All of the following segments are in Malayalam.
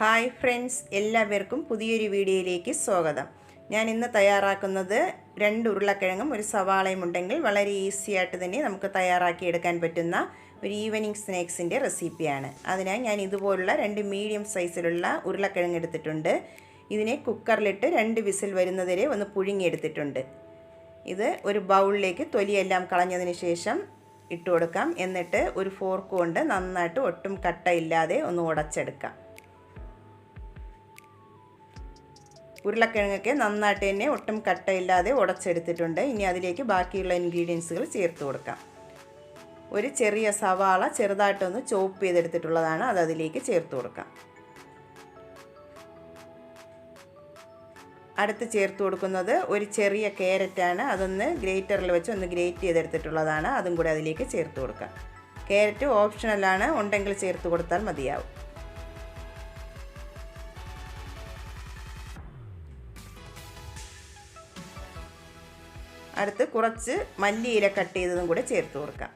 ഹായ് ഫ്രണ്ട്സ് എല്ലാവർക്കും പുതിയൊരു വീഡിയോയിലേക്ക് സ്വാഗതം. ഞാൻ ഇന്ന് തയ്യാറാക്കുന്നത് രണ്ട് ഉരുളക്കിഴങ്ങും ഒരു സവാളയും ഉണ്ടെങ്കിൽ വളരെ ഈസി ആയിട്ട് തന്നെ നമുക്ക് തയ്യാറാക്കി എടുക്കാൻ പറ്റുന്ന ഒരു ഈവനിങ് സ്നാക്സിന്റെ റെസിപ്പിയാണ്. അതിനായി ഞാൻ ഇതുപോലുള്ള രണ്ട് മീഡിയം സൈസിലുള്ള ഉരുളക്കിഴങ്ങ് എടുത്തിട്ടുണ്ട്. ഇതിനെ കുക്കറിലിട്ട് രണ്ട് വിസിൽ വരുന്നതിരെ ഒന്ന് പുഴുങ്ങിയെടുത്തിട്ടുണ്ട്. ഇത് ഒരു ബൗളിലേക്ക് തൊലിയെല്ലാം കളഞ്ഞതിന് ശേഷം ഇട്ട് കൊടുക്കാം. എന്നിട്ട് ഒരു ഫോർക്ക് കൊണ്ട് നന്നായിട്ട് ഒട്ടും കട്ടയില്ലാതെ ഒന്ന് ഉടച്ചെടുക്കാം. ഉരുളക്കിഴങ്ങൊക്കെ നന്നായിട്ട് തന്നെ ഒട്ടും കട്ടയില്ലാതെ ഉടച്ചെടുത്തിട്ടുണ്ട്. ഇനി അതിലേക്ക് ബാക്കിയുള്ള ഇൻഗ്രീഡിയൻസുകൾ ചേർത്ത് കൊടുക്കാം. ഒരു ചെറിയ സവാള ചെറുതായിട്ടൊന്ന് ചോപ്പ് ചെയ്തെടുത്തിട്ടുള്ളതാണ്. അത് അതിലേക്ക് ചേർത്ത് കൊടുക്കാം. അടുത്ത് ചേർത്ത് കൊടുക്കുന്നത് ഒരു ചെറിയ ക്യാരറ്റാണ്. അതൊന്ന് ഗ്രേറ്ററിൽ വെച്ച് ഒന്ന് ഗ്രേറ്റ് ചെയ്തെടുത്തിട്ടുള്ളതാണ്. അതും കൂടി അതിലേക്ക് ചേർത്ത് കൊടുക്കാം. ക്യാരറ്റ് ഓപ്ഷണലാണ്. ഉണ്ടെങ്കിൽ ചേർത്ത് കൊടുത്താൽ മതിയാവും. അടുത്ത് കുറച്ച് മല്ലിയില കട്ട് ചെയ്തതും കൂടെ ചേർത്ത് കൊടുക്കാം.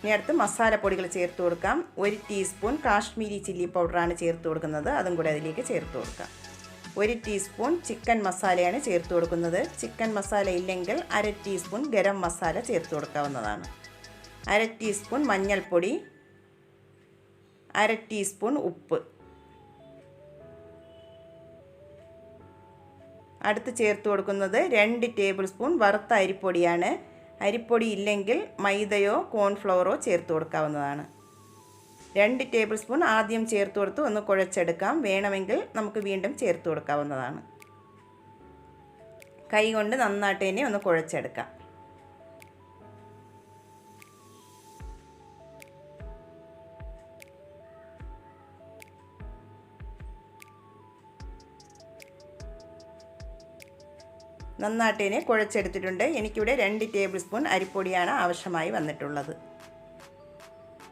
ഇനി അടുത്ത് മസാലപ്പൊടികൾ ചേർത്ത് കൊടുക്കാം. ഒരു ടീസ്പൂൺ കാശ്മീരി ചില്ലി പൗഡറാണ് ചേർത്ത് കൊടുക്കുന്നത്. അതും കൂടെ അതിലേക്ക് ചേർത്ത് കൊടുക്കാം. ഒരു ടീസ്പൂൺ ചിക്കൻ മസാലയാണ് ചേർത്ത് കൊടുക്കുന്നത്. ചിക്കൻ മസാല ഇല്ലെങ്കിൽ അര ടീസ്പൂൺ ഗരം മസാല ചേർത്ത് കൊടുക്കാവുന്നതാണ്. അര ടീസ്പൂൺ മഞ്ഞൾപ്പൊടി അര ടീസ്പൂൺ ഉപ്പ്. അടുത്ത് ചേർത്ത് കൊടുക്കുന്നത് രണ്ട് ടേബിൾ സ്പൂൺ വറുത്ത അരിപ്പൊടിയാണ്. അരിപ്പൊടി ഇല്ലെങ്കിൽ മൈദയോ കോൺഫ്ലവറോ ചേർത്ത് കൊടുക്കാവുന്നതാണ്. രണ്ട് ടേബിൾ സ്പൂൺ ആദ്യം ചേർത്ത് കൊടുത്ത് ഒന്ന് കുഴച്ചെടുക്കാം. വേണമെങ്കിൽ നമുക്ക് വീണ്ടും ചേർത്ത് കൊടുക്കാവുന്നതാണ്. കൈ കൊണ്ട് നന്നായിട്ട് തന്നെ ഒന്ന് കുഴച്ചെടുക്കാം. നന്നായിട്ടതിനെ കുഴച്ചെടുത്തിട്ടുണ്ട്. എനിക്കിവിടെ രണ്ട് ടേബിൾ സ്പൂൺ അരിപ്പൊടിയാണ് ആവശ്യമായി വന്നിട്ടുള്ളത്.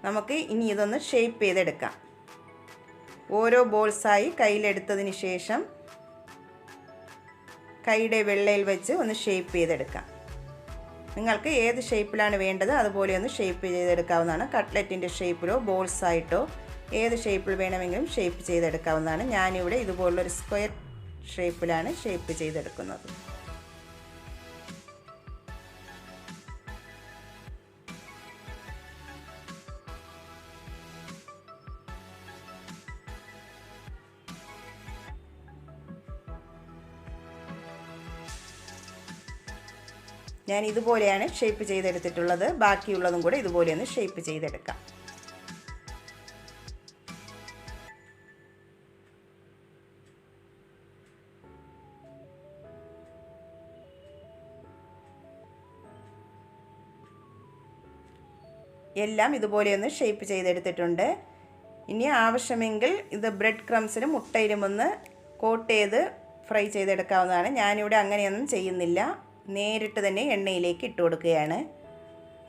നമുക്ക് ഇനി ഇതൊന്ന് ഷേപ്പ് ചെയ്തെടുക്കാം. ഓരോ ബോൾസായി കയ്യിലെടുത്തതിന് ശേഷം കൈയുടെ വെള്ളയിൽ വെച്ച് ഒന്ന് ഷേപ്പ് ചെയ്തെടുക്കാം. നിങ്ങൾക്ക് ഏത് ഷേപ്പിലാണ് വേണ്ടത് അതുപോലെ ഒന്ന് ഷേപ്പ് ചെയ്തെടുക്കാവുന്നതാണ്. കട്ട്ലറ്റിന്റെ ഷേപ്പിലോ ബോൾസായിട്ടോ ഏത് ഷേപ്പിൽ വേണമെങ്കിലും ഷേപ്പ് ചെയ്തെടുക്കാവുന്നതാണ്. ഞാനിവിടെ ഇതുപോലുള്ളൊരു സ്ക്വയർ ഷേപ്പിലാണ് ഷേപ്പ് ചെയ്തെടുക്കുന്നത്. ഞാൻ ഇതുപോലെയാണ് ഷേപ്പ് ചെയ്തെടുത്തിട്ടുള്ളത്. ബാക്കിയുള്ളതും കൂടെ ഇതുപോലെ ഒന്ന് ഷേപ്പ് ചെയ്തെടുക്കാം. എല്ലാം ഇതുപോലെ ഒന്ന് ഷേപ്പ് ചെയ്തെടുത്തിട്ടുണ്ട്. ഇനി ആവശ്യമെങ്കിൽ ഇത് ബ്രെഡ് ക്രംസിലും മുട്ടയിലും ഒന്ന് കോട്ട് ചെയ്ത് ഫ്രൈ ചെയ്തെടുക്കാവുന്നതാണ്. ഞാനിവിടെ അങ്ങനെയൊന്നും ചെയ്യുന്നില്ല. നേരിട്ട് തന്നെ എണ്ണയിലേക്ക് ഇട്ട് കൊടുക്കുകയാണ്.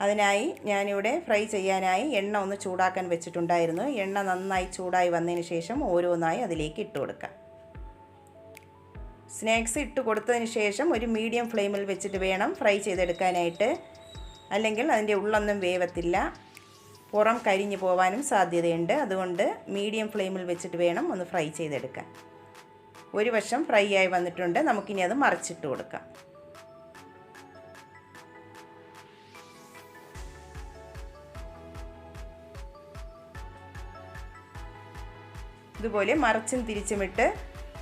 അതിനായി ഞാനിവിടെ ഫ്രൈ ചെയ്യാനായി എണ്ണ ഒന്ന് ചൂടാക്കാൻ വെച്ചിട്ടുണ്ടായിരുന്നു. എണ്ണ നന്നായി ചൂടായി വന്നതിന് ശേഷം ഓരോന്നായി അതിലേക്ക് ഇട്ട് കൊടുക്കാം. സ്നാക്സ് ഇട്ട് കൊടുത്തതിന് ശേഷം ഒരു മീഡിയം ഫ്ലെയിമിൽ വെച്ചിട്ട് വേണം ഫ്രൈ ചെയ്തെടുക്കാനായിട്ട്. അല്ലെങ്കിൽ അതിന്റെ ഉള്ളൊന്നും വേവത്തില്ല. പുറം കരിഞ്ഞു പോവാനും സാധ്യതയുണ്ട്. അതുകൊണ്ട് മീഡിയം ഫ്ലെയിമിൽ വെച്ചിട്ട് വേണം ഒന്ന് ഫ്രൈ ചെയ്തെടുക്കാൻ. ഒരു വശം ഫ്രൈ ആയി വന്നിട്ടുണ്ട്. നമുക്കിനി അത് മറിച്ചിട്ട് കൊടുക്കാം. ഇതുപോലെ മറിച്ചും തിരിച്ചുമിട്ട്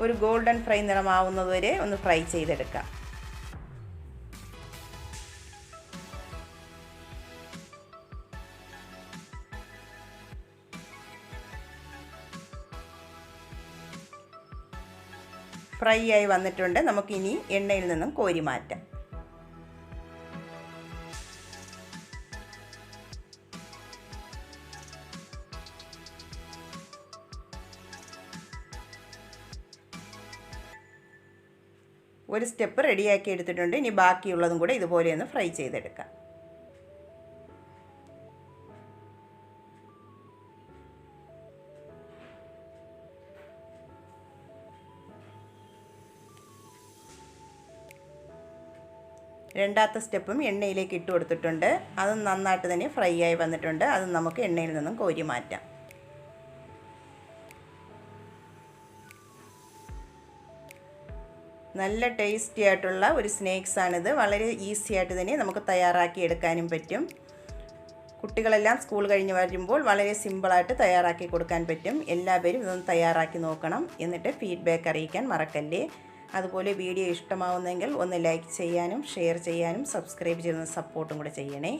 ഒരു ഗോൾഡൻ ഫ്രൈ നിറമാവുന്നതുവരെ ഒന്ന് ഫ്രൈ ചെയ്തെടുക്കാം. ഫ്രൈ ആയി വന്നിട്ടുണ്ട്. നമുക്കിനി എണ്ണയിൽ നിന്നും കോരി മാറ്റാം ഒരു സ്റ്റെപ്പ് റെഡിയാക്കി എടുത്തിട്ടുണ്ട്. ഇനി ബാക്കിയുള്ളതും കൂടെ ഇതുപോലെ ഒന്ന് ഫ്രൈ ചെയ്തെടുക്കാം. രണ്ടാമത്തെ സ്റ്റെപ്പും എണ്ണയിലേക്ക് ഇട്ട് കൊടുത്തിട്ടുണ്ട്. അത് നന്നായിട്ട് തന്നെ ഫ്രൈ ആയി വന്നിട്ടുണ്ട്. അത് നമുക്ക് എണ്ണയിൽ നിന്നും കോരി മാറ്റാം. നല്ല ടേസ്റ്റി ആയിട്ടുള്ള ഒരു സ്നേക്സ് ആണിത്. വളരെ ഈസി ആയിട്ട് തന്നെ നമുക്ക് തയ്യാറാക്കി എടുക്കാനും പറ്റും. കുട്ടികളെല്ലാം സ്കൂൾ കഴിഞ്ഞ് വരുമ്പോൾ വളരെ സിമ്പിളായിട്ട് തയ്യാറാക്കി കൊടുക്കാൻ പറ്റും. എല്ലാവരും ഇതൊന്ന് തയ്യാറാക്കി നോക്കണം. എന്നിട്ട് ഫീഡ്ബാക്ക് അറിയിക്കാൻ മറക്കല്ലേ. അതുപോലെ വീഡിയോ ഇഷ്ടമാവുന്നെങ്കിൽ ഒന്ന് ലൈക്ക് ചെയ്യാനും ഷെയർ ചെയ്യാനും സബ്സ്ക്രൈബ് ചെയ്യുന്ന സപ്പോർട്ടും കൂടെ ചെയ്യണേ.